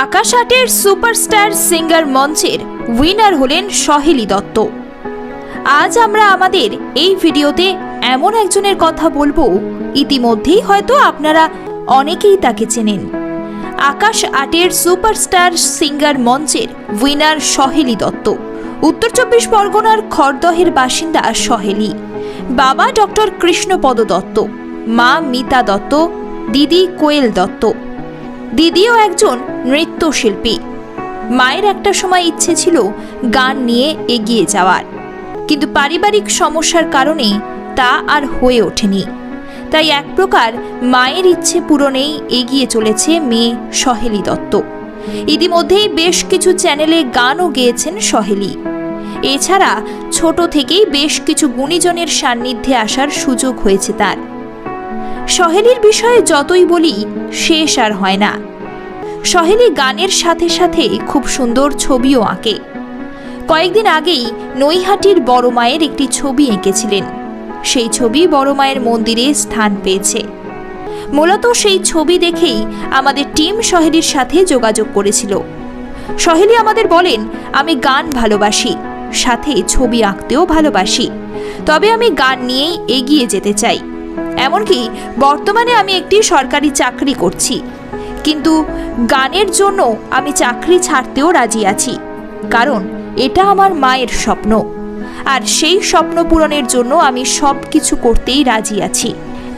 আকাশ আটের superstar singer মঞ্চের winner হলেন সহেলি দত্ত। আজ আমরা আমাদের এই ভিডিওতে এমন একজনের কথা বলব, ইতিমধ্যেই হয়তো আপনারা অনেকেই তাকে চেনেন। আকাশ আটের সুপারস্টার সিঙ্গার মঞ্চের উইনার সহেলি দত্ত। উত্তর চব্বিশ পরগনার খড়দহের বাসিন্দা সহেলি। বাবা ডক্টর কৃষ্ণপদ দত্ত। মা মিতা দত্ত। দিদি কোয়েল দত্ত। দিদিও একজন নৃত্যশিল্পী। মায়ের একটা সময় ইচ্ছে ছিল গান নিয়ে এগিয়ে যাওয়ার। কিন্তু পারিবারিক সমস্যার কারণে তা আর হয়ে ওঠেনি। তাই এক প্রকার মায়ের ইচ্ছে পূরণেই এগিয়ে চলেছে মেয়ে সহেলি দত্ত। ইতিমধ্যেই বেশ কিছু চ্যানেলে গানও গেয়েছেন সহেলি। এছাড়া ছোট থেকেই বেশ কিছু গুণীজনের সান্নিধ্যে আসার সুযোগ হয়েছে তার। সহেলির বিষয়ে যতই বলি, শেষ আর হয় না। সহেলি গানের সাথে সাথে খুব সুন্দর ছবিও আঁকে। কয়েকদিন আগেই নৈহাটির বড় মায়ের একটি ছবি এঁকেছিলেন। সেই ছবি বড় মায়ের মন্দিরে স্থান পেয়েছে। মূলত সেই ছবি দেখেই আমাদের টিম সহেলির সাথে যোগাযোগ করেছিল। সহেলি আমাদের বলেন, আমি গান ভালোবাসি, সাথে ছবি আঁকতেও ভালোবাসি, তবে আমি গান নিয়েই এগিয়ে যেতে চাই। এমনকি বর্তমানে আমি একটি সরকারি চাকরি করছি। কিন্তু গানের জন্য আমি চাকরি ছাড়তেও রাজি আছি, কারণ এটা আমার মায়ের স্বপ্ন। আর সেই স্বপ্ন পূরণের জন্য আমি সব কিছু করতেই রাজি আছি।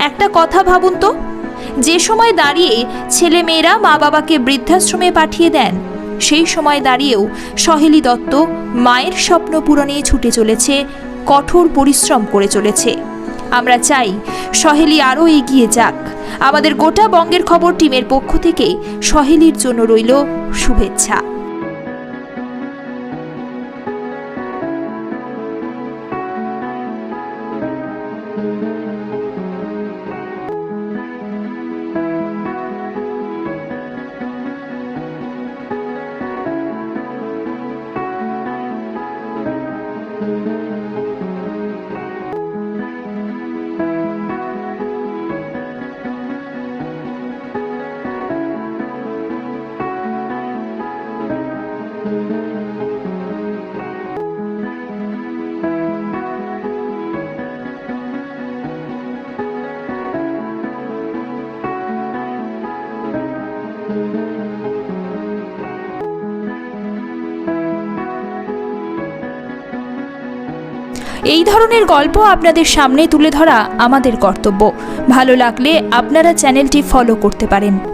একটা কথা ভাবুন তো, যে সময় দাঁড়িয়ে ছেলে মেয়েরা মা বাবাকে বৃদ্ধাশ্রমে পাঠিয়ে দেন, সেই সময় দাঁড়িয়েও সহেলি দত্ত মায়ের স্বপ্ন পূরণে ছুটে চলেছে, কঠোর পরিশ্রম করে চলেছে। আমরা চাই সহেলি আরও এগিয়ে যাক। আমাদের গোটা বঙ্গের খবর টিমের পক্ষ থেকে সহেলির জন্য রইল শুভেচ্ছা। এই ধরনের গল্প আপনাদের সামনে তুলে ধরা আমাদের কর্তব্য। ভালো লাগলে আপনারা চ্যানেলটি ফলো করতে পারেন।